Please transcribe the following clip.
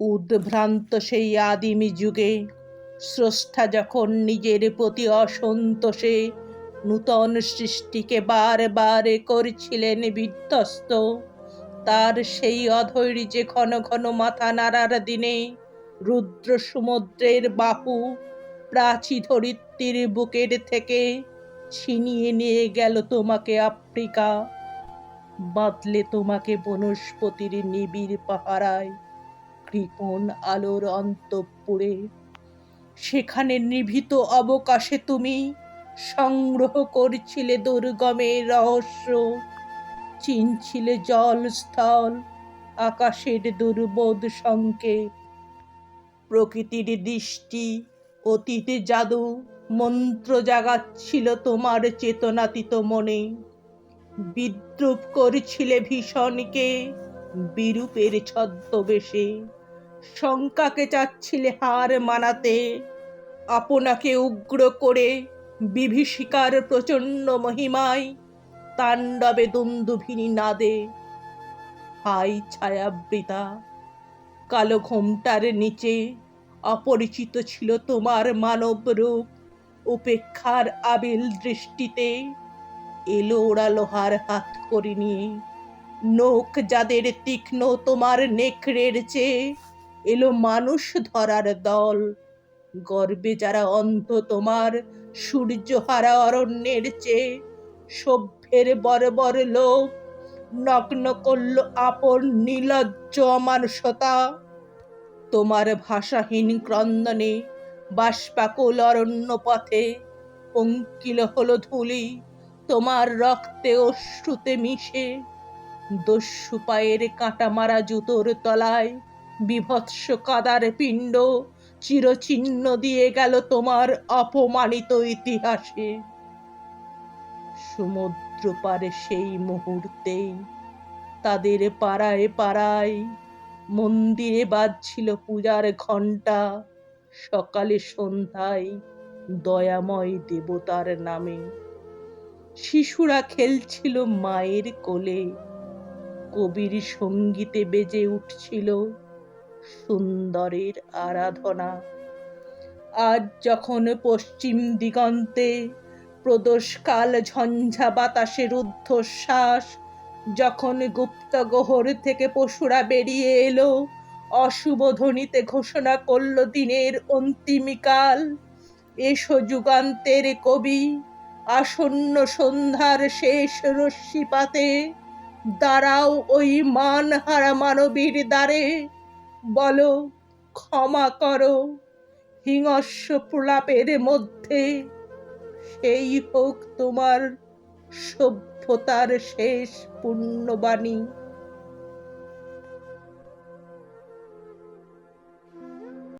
উদ্ভ্রান্ত সেই আদিম যুগে, স্রষ্টা যখন নিজের প্রতি অসন্তোষে নূতন সৃষ্টিকে বারে করছিলেন বিধ্বস্ত, তার সেই অধৈর্যে ঘন ঘন মাথা নাড়ার দিনে রুদ্র সমুদ্রের বাহু প্রাচী ধরিত্রীর বুকের থেকে ছিনিয়ে নিয়ে গেল তোমাকে আফ্রিকা, বাঁধলে তোমাকে বনস্পতির নিবিড় পাহারায়। কৃপণ আলোর অন্তঃপুরে। সেখানে নিভৃত অবকাশে তুমি সংগ্রহ করছিলে দুর্গমের রহস্য। চিনছিলে জল স্থল আকাশের দুর্বোধ সংকেত। প্রকৃতির দৃষ্টি, অতীতে জাদু, মন্ত্র জাগাচ্ছিল তোমার চেতনাতীত মনে। বিদ্রুপ করছিলে ভীষণকে, বিরূপের ছদ্মবেশে। শঙ্কাকে চাচ্ছিলে হার মানাতে। আপনাকে উগ্র করে বিভীষিকার প্রচণ্ড মহিমায় তাণ্ডবে দুন্দুভিনী নাদে। হাই ছায়াবৃতা, কালো ঘোমটার নিচে অপরিচিত ছিল তোমার মানব রূপ। উপেক্ষার আবিল দৃষ্টিতে এলো ওরা লোহার হাত করে নিয়ে নোক যাদের তীক্ষ্ণ তোমার নেকড়ের চেয়ে এলো মানুষ ধরার দল। গর্বে যারা অন্ধ তোমার সূর্যহারা অরণ্যের চেয়ে, সভ্যের বড় বড় লোক, নগ্ন করল আপন নিলজ্জ অমানুষতা তোমার ভাষাহীন ক্রন্দনে বাষ্পাকুল অরণ্য পথে পঙ্কিল হলো ধুলি, তোমার রক্তে অশ্রুতে মিশে, দস্যু পায়ের কাঁটা মারা জুতোর তলায় বিভৎস কাদার পিণ্ড, চিরচিহ্ন দিয়ে গেল তোমার অপমানিত ইতিহাসে। সমুদ্র পারে সেই মুহূর্তেই তাদের পাড়ায় পাড়ায় মন্দিরে বাজছিল পূজার ঘণ্টা। সকালে সন্ধ্যায় দয়াময় দেবতার নামে। শিশুরা খেলছিল মায়ের কোলে। কবির সঙ্গীতে বেজে উঠছিল সুন্দরের আরাধনা। আজ যখন পশ্চিম দিগন্তে প্রদোষকাল ঝঞ্ঝা বাতাসের ঊর্ধ্বশ্বাস যখন গুপ্ত গহর থেকে পশুরা বেরিয়ে এলো, অশুভ ধ্বনিতে ঘোষণা করল দিনের অন্তিমিকাল। এসো যুগান্তের কবি, আসন্ন সন্ধ্যার শেষ রশ্মিপাতে, দাঁড়াও ওই মানহারা মানবীর দ্বারে। বলো ক্ষমা করো। হিংস্র প্রলাপের মধ্যে সেই হোক তোমার সভ্যতার শেষ পুণ্যবাণী।